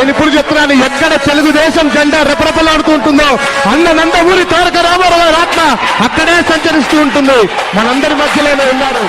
నేను ఇప్పుడు చెప్తున్నాను ఎక్కడ తెలుగుదేశం జెండా రెపరెపలాడుతుంటుందో అన్న నందమూరి తారక రామారావు గారి అక్కడే సంచరిస్తూ ఉంటుంది. మనందరి మధ్యలోనే ఉన్నారు